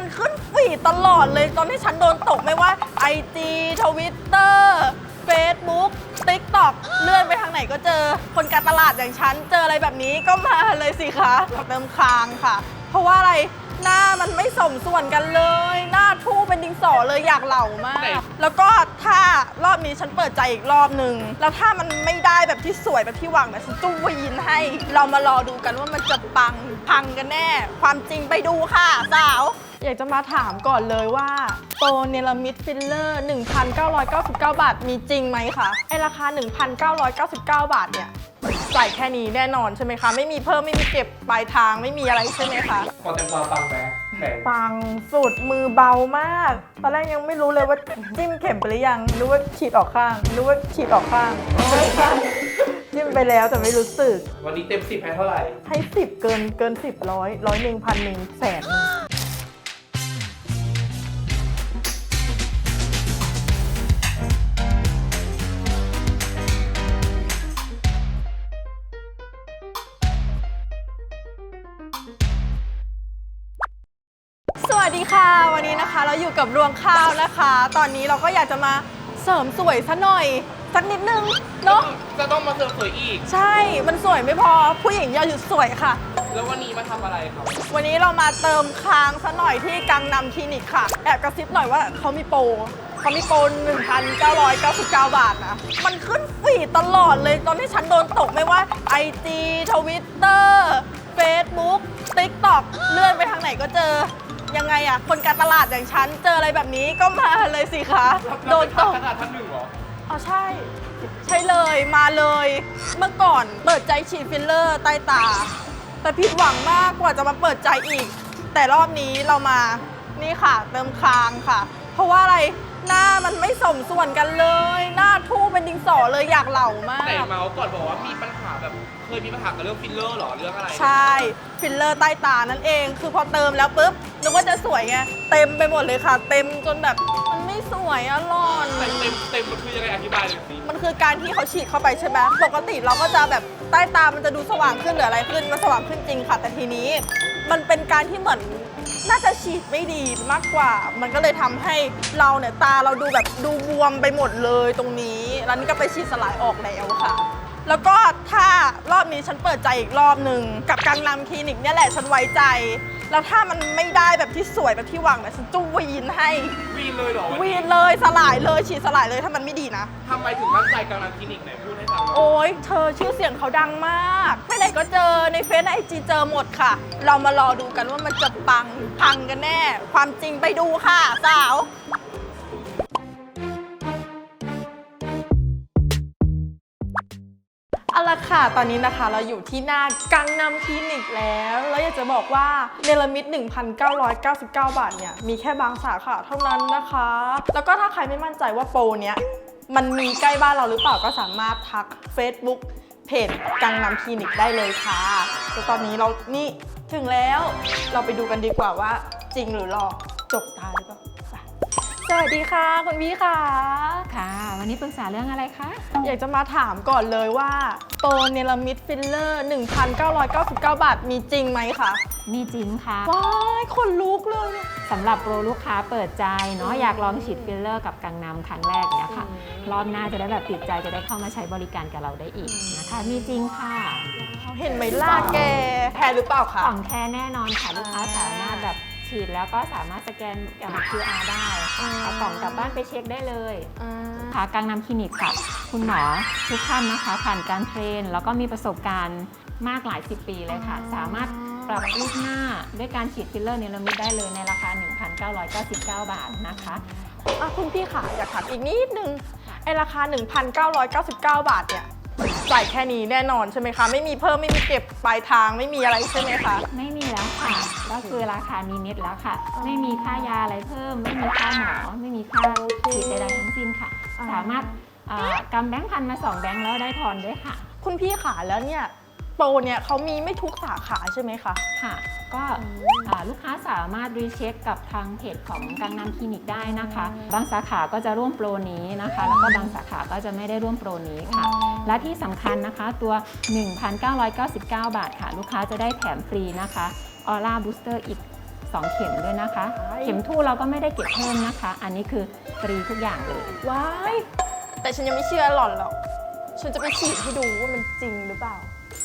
มันขึ้นฟีดตลอดเลย ตอนที่ฉันโดนตกไม่ว่า IG Twitter Facebook TikTok เลื่อนไปทางไหนก็เจอ คนการตลาดอย่างฉัน เจออะไรแบบนี้ก็มาเลยสิคะเติมคางค่ะ เพราะว่าอะไรหน้ามันไม่สมส่วนกันเลย หน้าทู่เป็นดิงสอเลยอยากเหล่ามากไหนแล้วก็ถ้ารอบนี้ฉันเปิดใจอีกรอบหนึ่งแล้วถ้ามันไม่ได้แบบที่สวยแบบที่หวังนะฉันจะวีนให้ เรามารอดูกันว่ามันจะปัง พังกันแน่ ความจริงไปดูค่ะสาว อยากจะมาถามก่อนเลยว่าโปรเนลามิดฟิลเลอร์ 1,999 บาท มีจริงไหมคะไอราคา 1,999 บาทเนี่ยจ่ายแค่นี้แน่นอนใช่ไหมคะ ไม่มีเพิ่มไม่มีเก็บปลายทางไม่มีอะไรใช่ไหมคะพอแตงกวาฟังไหมไหนปังสุดมือเบามาก ตอนแรกยังไม่รู้เลยว่าจิ้มเข็มไปหรือยังรู้ว่าฉีดออกข้างรู้ว่าฉีดออกข้างจิ้มไปแล้วแต่ไม่รู้สึก วันนี้เต็มสิบให้เท่าไหร่ ให้สิบเกินเกินสิบร้อยร้อยหนึ่งพันหนึ่งแสน สวัสดีค่ะ วันนี้นะคะเราอยู่กับรวงข้าวนะคะ ตอนนี้เราก็อยากจะมาเสริมสวยซะหน่อยสักนิดนึงเนาะจะต้องมาเสริมสวยอีก ใช่มันสวยไม่พอผู้หญิงอย่าหยุดสวยค่ะ แล้ววันนี้มาทำอะไรครับ วันนี้เรามาเติมค้างซะหน่อยที่กังนำคลินิกค่ะแอบกระซิบหน่อยว่าเขามีโปรเขามีโปร1,999 บาทนะ มันขึ้นฟีดตลอดเลยตอนที่ฉันโดนตกไม่ว่า IG Twitter Facebook TikTok เลื่อนไปทางไหนก็เจอ ยังไงอะคนการตลาดอย่างฉันเจออะไรแบบนี้ก็มาเลยสิคะ โดนตก ขนาดท่านหนึ่งเหรอ อ๋อใช่ ใช่เลยมาเลย เมื่อก่อนเปิดใจฉีดฟิลเลอร์ใต้ตา แต่ผิดหวังมากกว่าจะมาเปิดใจอีก แต่รอบนี้เรามานี่ค่ะ เติมคางค่ะ เพราะว่าอะไร หน้ามันไม่สมส่วนกันเลย หน้าทู่เป็นดิงสอเลยอยากเหล่ามาก ไหนเมาส์ก่อนบอกว่ามีปัญหาแบบเคยมีปัญหากับเรื่องฟิลเลอร์เหรอเรื่องอะไรใช่ ฟิลเลอร์ใต้ตานั่นเอง คือพอเติมแล้วปุ๊บนึกว่าจะสวยไง เต็มไปหมดเลยค่ะ เต็มจนแบบมันไม่สวยอะหลอน เต็มเต็มเต็มมันคือยังไงอธิบายหน่อยสิมันคือการที่เขาฉีดเข้าไปใช่ไหมปกติเราก็จะแบบใต้ตามันจะดูสว่างขึ้นหรืออะไรขึ้น มันสว่างขึ้นจริงค่ะ แต่ทีนี้ มันเป็นการที่เหมือน น่าจะฉีดไม่ดีมากกว่า มันก็เลยทำให้เราเนี่ยตาเราดูแบบดูบวมไปหมดเลยตรงนี้ แล้วนี่ก็ไปฉีดสลายออกแล้วค่ะ แล้วก็ถ้ารอบนี้ฉันเปิดใจอีกรอบหนึ่งกับกังนำคลินิกเนี่ยแหละฉันไว้ใจ แล้วถ้ามันไม่ได้แบบที่สวยแบบที่หวังนะฉันจะวีนให้ วีนเลยเหรอวันวีนี้นเลยสลายเลยฉีดสลายเลยถ้ามันไม่ดีนะ ทำไมถึงมั่นใจกำลังคลินิกไหนพูดให้ฟังหน่อย โอ้ยเธอชื่อเสียงเขาดังมากไปไหนก็เจอในเฟซในไอจีเจอหมดค่ะ เรามารอดูกันว่ามันจะปัง พังกันแน่ ความจริงไปดูค่ะ สาว เอาละค่ะ ตอนนี้นะคะเราอยู่ที่หน้ากังนำคลินิกแล้ว แล้วอยากจะบอกว่าเนลมิด 1,999 บาทเนี่ย มีแค่บางสาขาเท่านั้นนะคะ แล้วก็ถ้าใครไม่มั่นใจว่าโปรเนี้ย มันมีใกล้บ้านเราหรือเปล่าก็สามารถทัก Facebook เพจกังนำคลินิกได้เลยค่ะแล้วตอนนี้เรานี่ถึงแล้ว เราไปดูกันดีกว่าว่าจริงหรือหลอกจบตาหรือเปล่า สวัสดีค่ะ คุณพี่ค่ะ ค่ะ วันนี้ปรึกษาเรื่องอะไรคะ อยากจะมาถามก่อนเลยว่าโปรเนลามิดฟิลเลอร์ 1,999 บาท มีจริงไหมคะ มีจริงค่ะ ว้ายคนลุกเลย สำหรับโปรลูกค้าเปิดใจเนาะอยากลองฉีดฟิลเลอร์กับกังนำครั้งแรกเนี้ยค่ะ รอบหน้าจะได้แบบติดใจจะได้เข้ามาใช้บริการกับเราได้อีกนะคะ มีจริงค่ะ เห็นไหมล่ะแกแพ้หรือเปล่าคะของแท้แน่นอนค่ะลูกค้าสามารถแบบ ฉีดแล้วก็สามารถสแกนอย่าง QR ได้ค่ะเอากล่องกลับบ้านไปเช็คได้เลยอ่าค่ะกังนำคลินิกค่ะคุณหมอทุกท่านนะคะ ผ่านการเทรน แล้วก็มีประสบการณ์มากหลายสิบปีเลยค่ะ สามารถปรับรูปหน้าด้วยการฉีดฟิลเลอร์เนลามิดได้เลยในราคา 1,999 บาทนะคะ อะคุณพี่ค่ะ อยากถามอีกนิดนึงไอราคา 1,999 บาทเนี่ยจ่ายแค่นี้แน่นอนใช่ไหมคะ ไม่มีเพิ่มไม่มีเก็บปลายทางไม่มีอะไรใช่ไหมคะ ไม่มีแล้วค่ะ ก็คือราคานี้นิดแล้วค่ะ ไม่มีค่ายาอะไรเพิ่ม ไม่มีค่าหมอ ไม่มีค่าฉีดใดๆทั้งสิ้นค่ะอ่าสามารถเอ่อกำแบงค์พันมาสองแบงค์แล้วได้ทอนด้วยค่ะ คุณพี่ค่ะแล้วเนี่ยโปรเนี่ยเขามีไม่ทุกสาขาใช่ไหมคะ ค่ะ ก็อ่าลูกค้าสามารถรีเช็คกับทางเพจของกังนำคลินิกได้นะคะ บางสาขาก็จะร่วมโปรนี้นะคะ แล้วก็บางสาขาก็จะไม่ได้ร่วมโปรนี้ค่ะ และที่สำคัญนะคะตัว 1,999 บาทค่ะ ลูกค้าจะได้แถมฟรีนะคะ ออร่าบูสเตอร์อีก 2 เข็มด้วยนะคะใช่เข็มทู่เราก็ไม่ได้เก็บเพิ่มนะคะ อันนี้คือฟรีทุกอย่างเลย ว้าย แต่ฉันยังไม่เชื่อหล่อนหรอก ฉันจะไปฉีดให้ดูว่ามันจริงหรือเปล่า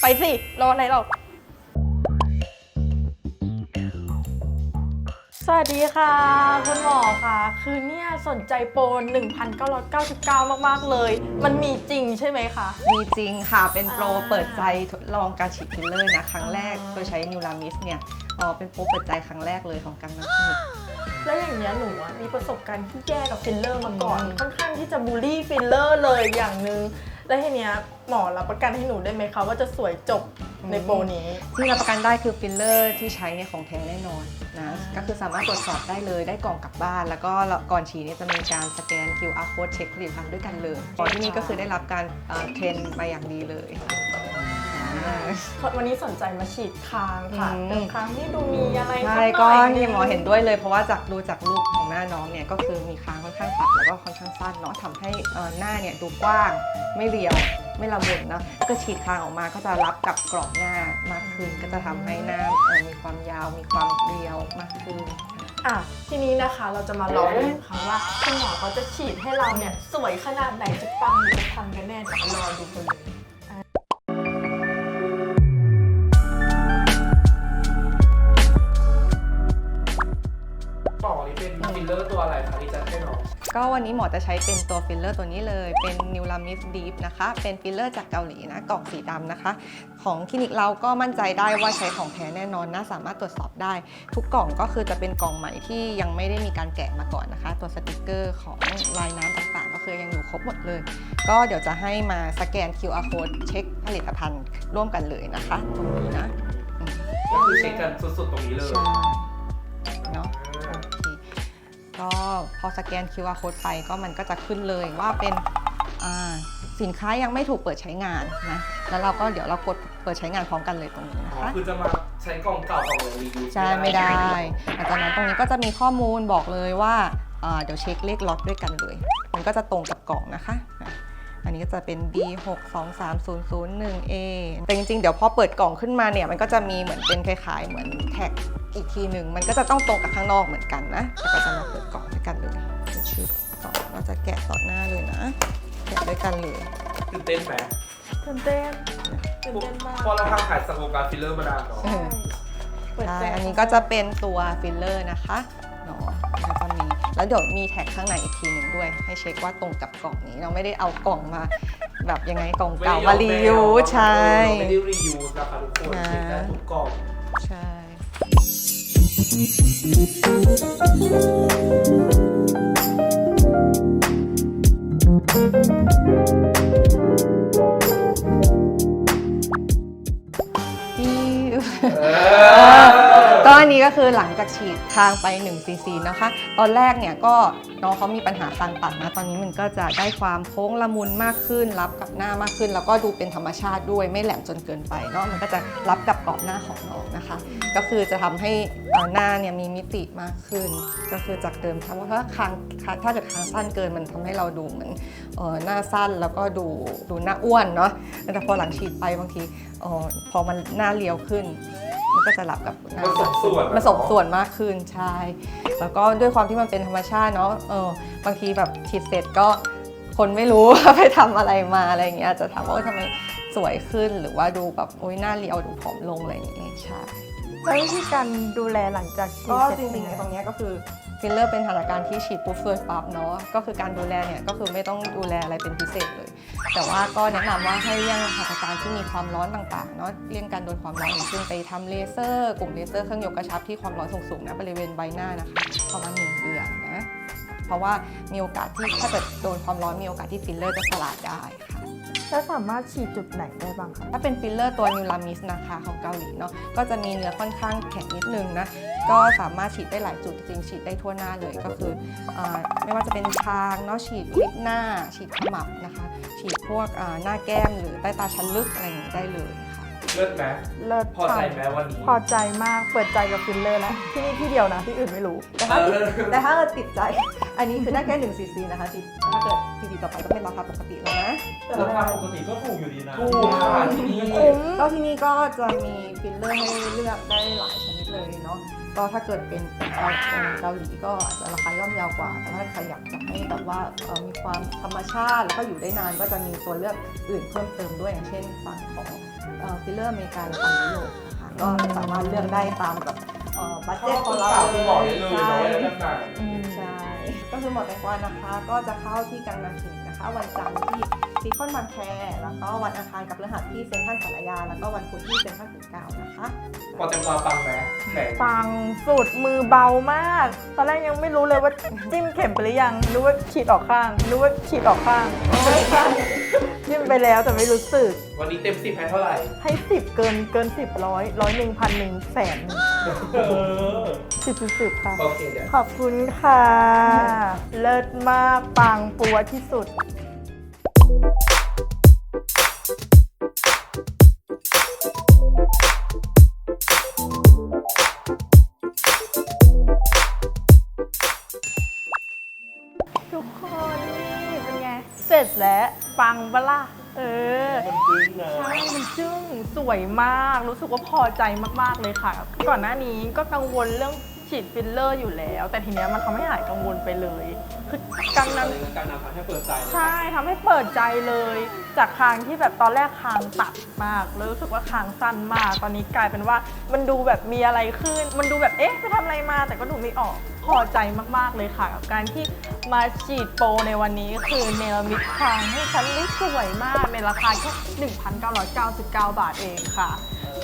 ไปสิ รออะไรหรอก สวัสดีค่ะ คุณหมอค่ะ คือเนี่ยสนใจโปร1,999 มาก ๆ เลย มันมีจริงใช่ไหมคะ มีจริงค่ะ เป็นโปรอ่าเปิดใจทดลองการฉีดฟิลเลอร์นะ ครั้งแรกโดยใช้นิวรามิสเนี่ยอ๋อเป็นโปรเปิดใจครั้งแรกเลยของกังน้ำผึ้งแล้วอย่างเงี้ยหนูอะมีประสบการณ์ที่แย่กับฟิลเลอร์มาก่อน ค่อนข้างที่จะบูลลี่ฟิลเลอร์เลยอย่างหนึ่ง แล้วทีเนี้ยหมอรับประกันให้หนูได้ไหมคะว่าจะสวยจบในโปรนี้ ที่รับประกันได้คือฟิลเลอร์ที่ใช้เนี่ยของแท้แน่นอนนะก็คือสามารถตรวจสอบได้เลยได้กล่องกลับบ้าน แล้วก็ก่อนฉีดเนี่ยจะมีการสแกน QR code เช็คผลิตภัณฑ์ด้วยกันเลยพอที่นี่ก็คือได้รับการเอ่อเทรนมาอย่างดีเลยอ่า วันนี้สนใจมาฉีดคางค่ะอืม แต่คางนี่ดูมีอะไรใช่สัก็หอยนี่หมอเห็นด้วยเลยเพราะว่าจากดูจากรูปของหน้าน้องเนี่ยก็คือมีค้างค่อนข้างปัดแล้วก็ค่อนข้างสั้นเนาะทำให้เอ่อหน้าเนี่ยดูกว้างไม่เรียวไม่ละมุนเนาะก็ฉีดคางออกมาก็จะรับกับกรอบหน้ามากขึ้น ก็จะทำให้หน้าเอ่อมีความยาวมีความเรียวมากขึ้น อะทีนี้นะคะเราจะมาลองดูค่ะว่าคุณหมอเขาจะฉีดให้เราเนี่ยสวยขนาดไหนจะปังหรือจะพังกันแน่เดี๋ยวรอดูกันเลย ก็วันนี้หมอจะใช้เป็นตัวฟิลเลอร์ตัวนี้เลย เป็น n e w l a m i s Deep นะคะ เป็นฟิลเลอร์จากเกาหลีนะ กล่องสีดำนะคะ ของคลินิกเราก็มั่นใจได้ว่าใช้ของแท้แน่นอนนะ สามารถตรวจสอบได้ ทุกกล่องก็คือจะเป็นกล่องใหม่ที่ยังไม่ได้มีการแกะมาก่อนนะคะ ตัวสติกเกอร์ของลายน้ำต่างๆ ก็คือยังอยู่ครบหมดเลย ก็เดี๋ยวจะให้มาสแกน QR code เช็คผลิตภัณฑ์ร่วมกันเลยนะคะตรงนี้นะอืมก็คือเช็คกันสุดๆตรงนี้เลยใช่เนาะโอเค ก็พอสแกน QR code ไปก็มันก็จะขึ้นเลยว่าเป็นอ่าสินค้ายังไม่ถูกเปิดใช้งานนะแล้วเราก็เดี๋ยวเรากดเปิดใช้งานพร้อมกันเลยตรงนี้นะอ๋อคะคือจะมาใช้กล่องเก่าของรีวิวใช่ไม่ได้หลังจากนั้นตรงนี้ก็จะมีข้อมูลบอกเลยว่าอ่าเดี๋ยวเช็คเลขล็อตด้วยกันเลย มันก็จะตรงกับกล่องนะคะ อะอันนี้ก็จะเป็น B 6 2 3 0 0 1 A แต่จริงๆ เดี๋ยวพอเปิดกล่องขึ้นมาเนี่ย มันก็จะมีเหมือนเป็นคล้ายๆ เหมือนแท็กอีกทีหนึ่ง มันก็จะต้องตรงกับข้างนอกเหมือนกันนะแล้วก็จะมาเปิดกล่องด้วยกันเลยเป็นชุดกล่องเราจะแกะต่อหน้าเลยนะ แกะด้วยกันเลยตื่นเต้นไหมตื่นเต้นตื่นเต้นมากพอเราทำขายสังวงการฟิลเลอร์มานานเนาะเออเปิดใช่ใจอันนี้ก็จะเป็นตัวฟิลเลอร์นะคะเนาะ แล้วก็มีแล้วเดี๋ยวมีแท็กข้างในอีกทีหนึ่งด้วย ให้เช็คว่าตรงกับกล่องนี้ เราไม่ได้เอากล่องมา แบบยังไงกล่องเก่ามารีวิวใช่เราไม่ได้รีวิวนะคะทุกคนอ่าเช็คได้ทุกกล่องใช่ก็อันนี้ ก็คือหลังจากฉีดทางไป1ซีซีนะคะ ตอนแรกเนี่ยก็น้องเขามีปัญหาการปัดนะ ตอนนี้มันก็จะได้ความโค้งละมุนมากขึ้น รับกับหน้ามากขึ้น แล้วก็ดูเป็นธรรมชาติด้วยไม่แหลมจนเกินไปเนาะมันก็จะรับกับกรอบหน้าของน้องนะคะ ก็คือจะทำให้หน้าเนี่ยมีมิติมากขึ้น ก็คือจากเดิมถ้าะว่าคางถ้าเกิดคางสั้นเกินมันทำให้เราดูเหมือนเออหน้าสั้นแล้วก็ดูดูหน้าอ้วนเนาะแต่พอหลังฉีดไปบางทีอ่อพอมันหน้าเรียวขึ้น มันก็จะรับกับหน้ามันสมส่วนมันสมส่วนมากขึ้นใช่แล้วก็ด้วยความที่มันเป็นธรรมชาติเนาะเออบางทีแบบฉีดเสร็จก็คนไม่รู้ว่าไปทำอะไรมาอะไรอย่างเงี้ยอาจจะถามว่าโอ๊ยทำไมสวยขึ้นหรือว่าดูแบบโอ๊ยหน้าเรียวดูผอมลงอะไรอย่างเงี้ยใช่แล้ววิธีการดูแลหลังจากฉีดก็เสร็จจริงเป็นๆไตรงเนี้ยก็คือฟิลเลอร์เป็นสถานการณ์ที่ฉีดปุ๊บสวยปั๊บเนาะก็คือการดูแลเนี่ยก็คือไม่ต้องดูแลอะไรเป็นพิเศษเลย แต่ว่าก็แนะนำว่าให้เลี่ยงสถานการณ์ที่มีความร้อนต่างๆเนาะเลี่ยงการโดนความร้อนอย่างเช่นไปทำเลเซอร์ กลุ่มเลเซอร์เครื่องยกกระชับที่ความร้อนสูงๆนะบริเวณใบหน้านะคะประมาณหนึ่งเดือนนะเพราะว่ามีโอกาสที่ถ้าเกิดโดนความร้อนมีโอกาสที่ฟิลเลอร์จะสลายได้ค่ะแล้วสามารถฉีดจุดไหนได้บ้างคะถ้าเป็นฟิลเลอร์ตัวนิวลามิสนะคะของเกาหลีเนาะก็จะมีเนื้อค่อนข้างแข็งนิดนึงนะก็สามารถฉีดได้หลายจุดจริงๆฉีดได้ทั่วหน้าเลยก็คืออาไม่ว่าจะเป็นคางเนาะฉีดลิปหน้า ฉีดขมับนะคะ ฉีดพวกอ่าหน้าแก้มหรือใต้ตาชั้นลึกอะไรอย่างนี้ได้เลยค่ะเลิศไหมเลิศพอใจไหมวันนี้พอใจมากเปิดใจกับฟิลเลอร์แล้วที่นี่ที่เดียวนะที่อื่นไม่รู้ แต่ถ้าเออแต่ถ้าเกิดติดใจ อันนี้คือได้แค่1ซีซีนะคะที่ถ้าเกิดซีซีต่อไปก็เป็นราคาปกติแล้วนะราคาปกติก็ถูกอยู่ดีนะถูกค่ะที่นี่คุ้มก็ที่นี่ก็จะมีฟิลเลอร์ให้เลือกได้หลายชนิดเลยเนาะ ก็ถ้าเกิดเป็นเกาเกาหลีก็อาจจะราคาย่อมเยาวกว่า แต่ถ้าใครอยากจะให้แบบว่าเอ่อมีความธรรมชาติแล้วก็อยู่ได้นานก็จะมีตัวเลือกอื่นเพิ่มเติมด้วยอย่างเช่นฝั่งของฟิลเลอร์อเมริกาและฝั่งยุโรปนะคะก็สามารถเลือกได้ตามกับบัตเข้าเจ็ตขคุองณเราสาวคุณหมอได้เลยใช่เนาะไม่ต้องการใช่ก็คือหมอแตงกวานะคะ ก็จะเข้าที่กังนัมคลินิกนะคะวันจันทร์ที่ ซีคอนบางแค แล้วก็วันอังคารกับพฤหัสที่เซ็นทรัลสารยา แล้วก็วันพุธที่เซ็นทรัลปิ่นเกล้านะคะพอแตงกวาปังไหมแข็งฟังสุดมือเบามาก ตอนแรกยังไม่รู้เลยว่าจิ้มเข็มไปหรือยัง รู้ว่าฉีดออกข้าง รู้ว่าฉีดออกข้างจิ้มไปแล้วแต่ไม่รู้สึก วันนี้เต็มสิบให้เท่าไหร่ ให้สิบเกินเกินสิบร้อยร้อยหนึ่งพันหนึ่งแสนเออ สิบสิบสิบค่ะ โอเคเดี๋ยว ขอบคุณค่ะ เลิศมากปังปัวที่สุด ร็จแล้วปังปะล่ะเออ มันจริงนะใช่มันจึ้งสวยมาก รู้สึกว่าพอใจมาก ๆ เลยค่ะ ก่อนหน้านี้ก็กังวลเรื่องฉีดฟิลเลอร์อยู่แล้ว แต่ทีเนี้ยมันทำให้หายกังวลไปเลย คือกังกานั้นรการนำทำให้เปิดใจใช่ทำให้เปิดใจเลย จากคางที่แบบตอนแรกคางตัดมาก แล้วรู้สึกว่าคางสั้นมาก ตอนนี้กลายเป็นว่ามันดูแบบมีอะไรขึ้น มันดูแบบเอ๊ะไปทำอะไรมาแต่ก็ดูไม่ออก พอใจมากๆเลยค่ะ กับการที่มาฉีดโปรในวันนี้คือเนลมิดคางให้ฉันได้สวยมากในราคาแค่ 1,999 บาทเองค่ะ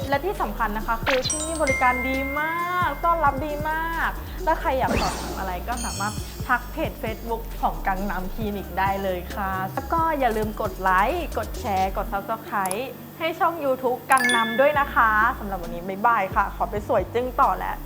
และที่สำคัญนะคะ คือที่นี่บริการดีมาก ต้อนรับดีมาก ถ้าใครอยากสอบถามอะไรก็สามารถทักเพจ Facebook ของกังนำคลินิกได้เลยค่ะ แล้วก็อย่าลืมกดไลค์ กดแชร์ กด Subscribe ให้ช่อง YouTube กังนำด้วยนะคะสำหรับวันนี้บ๊ายบายค่ะ ขอไปสวยจึ้งต่อแล้ว